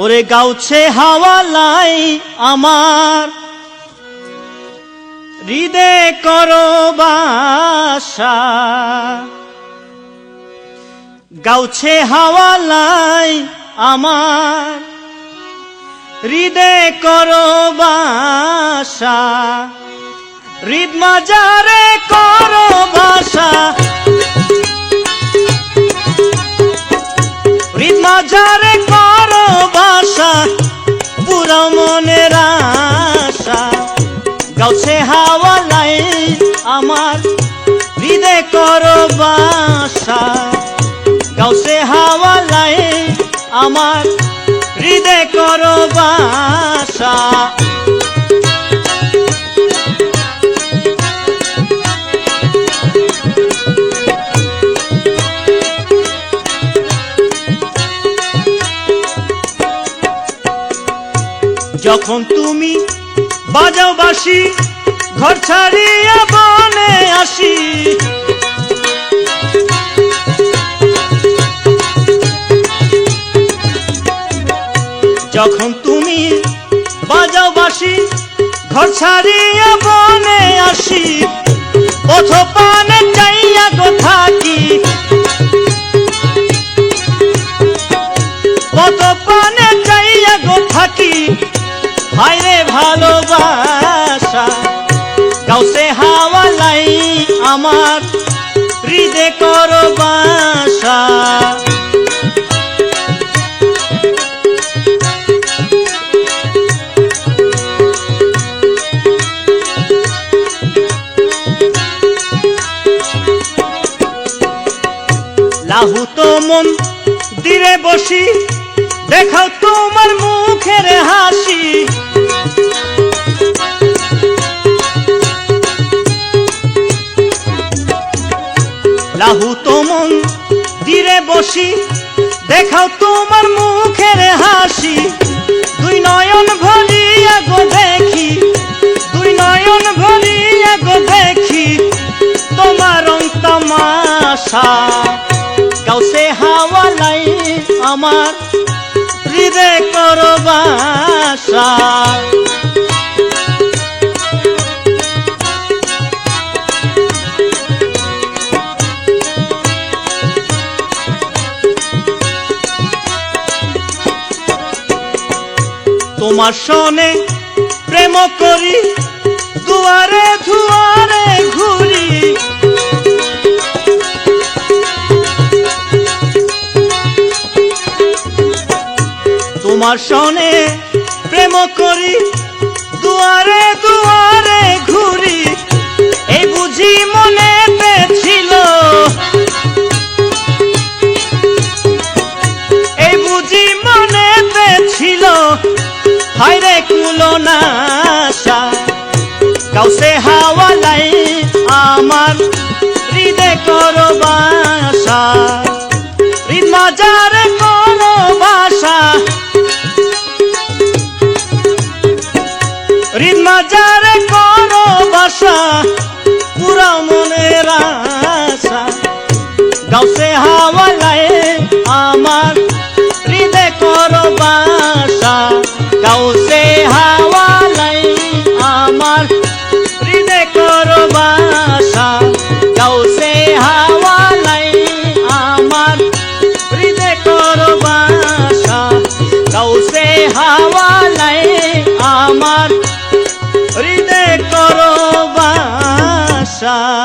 ওরে গাউছে হাওয়ালাই আমার। হৃদে করো বাসা। গাউছে হাওয়ালাই আমার। হৃদে করো বাসা। হৃদ মাজারে গাছে হাওয়া লাই আমার। হৃদে করো বাসা। গাছে হাওয়া লাই আমার। হৃদে করো বাসা। যখন তুমি বাজাও বাসি ঘর ছাড়িয়া বনে আসি। যখন তুমি বাজাও বাসি ঘর ছাড়িয়া বনে আসি পথ পানে গাউসে হাওয়া লাই আমার। হৃদে করো বাসা। লাহু তো মন দিরে বসি, দেখাও তোমার মুখের হাসি। লাহু তো মন দিরে বসি। দেখাও তোমার মুখের হাসি। দুই নয়ন ভরিয়া গো দেখি। দুই নয়ন ভরিয়া গো দেখি। তোমার অন্তমাশা। গাউসে হাওয়া লাই আমার। হৃদয় করো তোমার সনে প্রেম করি, দুয়ারে দুয়ারে ঘুরি। তোমার সনে প্রেম করি, দুয়ারে দুয়ারে ঘুরি। এই বুঝি মনে কাউসে হাওয়া লাই আমার হৃদে করো বাসা। মাজার করো বাসা। হৃদ মাজার করো বাসা পুরা মনের আশা। গাউসে হাওয়া रा